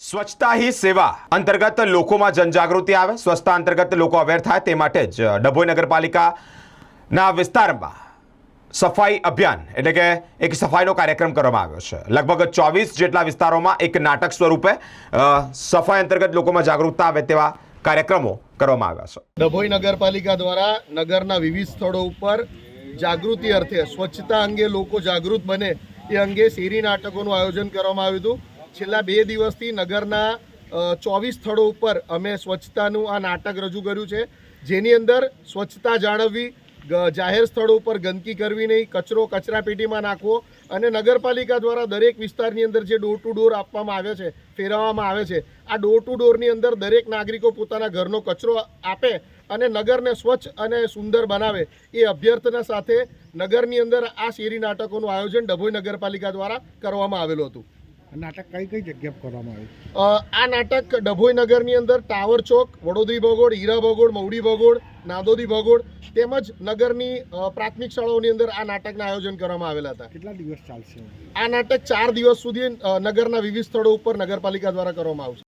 સ્વચ્છતા હી સેવા અંતર્ગત લોકોમાં જનજાગૃતિ આવે, સ્વચ્છતા અંતર્ગત લોકો અવેર થાય, તે માટે જ ડભોઈ નગરપાલિકાના વિસ્તારમાં સફાઈ અભિયાન એટલે કે એક સફાઈનો કાર્યક્રમ કરવામાં આવ્યો છે. લગભગ ચોવીસ જેટલા વિસ્તારોમાં એક નાટક સ્વરૂપે સફાઈ અંતર્ગત લોકોમાં જાગૃતતા આવે તેવા કાર્યક્રમો કરવામાં આવ્યા છે. ડભોઈ નગરપાલિકા દ્વારા નગરના વિવિધ સ્થળો ઉપર જાગૃતિ અર્થે સ્વચ્છતા અંગે લોકો જાગૃત બને એ અંગે શેરી નાટકોનું આયોજન કરવામાં આવ્યું હતું. છેલ્લા બે દિવસથી નગરના ચોવીસ સ્થળો ઉપર અમે સ્વચ્છતાનું આ નાટક રજૂ કર્યું છે. જેની અંદર સ્વચ્છતા જાળવવી જાહેર સ્થળો ઉપર ગંદકી કરવી નહીં, કચરો કચરાપેટીમાં નાખવો અને નગરપાલિકા દ્વારા દરેક વિસ્તારની અંદર જે ડોર ટુ ડોર આપવામાં આવે છે, ફેરવવામાં આવે છે, આ ડોર ટુ ડોરની અંદર દરેક નાગરિકો પોતાના ઘરનો કચરો આપે અને નગરને સ્વચ્છ અને સુંદર બનાવે એ અભ્યર્થના સાથે નગરની અંદર આ શેરી નાટકોનું આયોજન ડભોઈ નગરપાલિકા દ્વારા કરવામાં આવેલું હતું. નાટક કઈ કઈ જગ્યા કરવામાં આવ્યું? આ નાટક ડભોઈ નગરની અંદર ટાવર ચોક વડોદરી ભગોળ હીરા ભગોળ મવડી ભગોળ નાદોદી ભગોળ તેમજ નગરની પ્રાથમિક શાળાઓની અંદર આ નાટકના આયોજન કરવામાં આવેલા હતા. કેટલા દિવસ ચાલશે? આ નાટક ચાર દિવસ સુધી નગરના વિવિધ સ્થળો ઉપર નગરપાલિકા દ્વારા કરવામાં આવશે.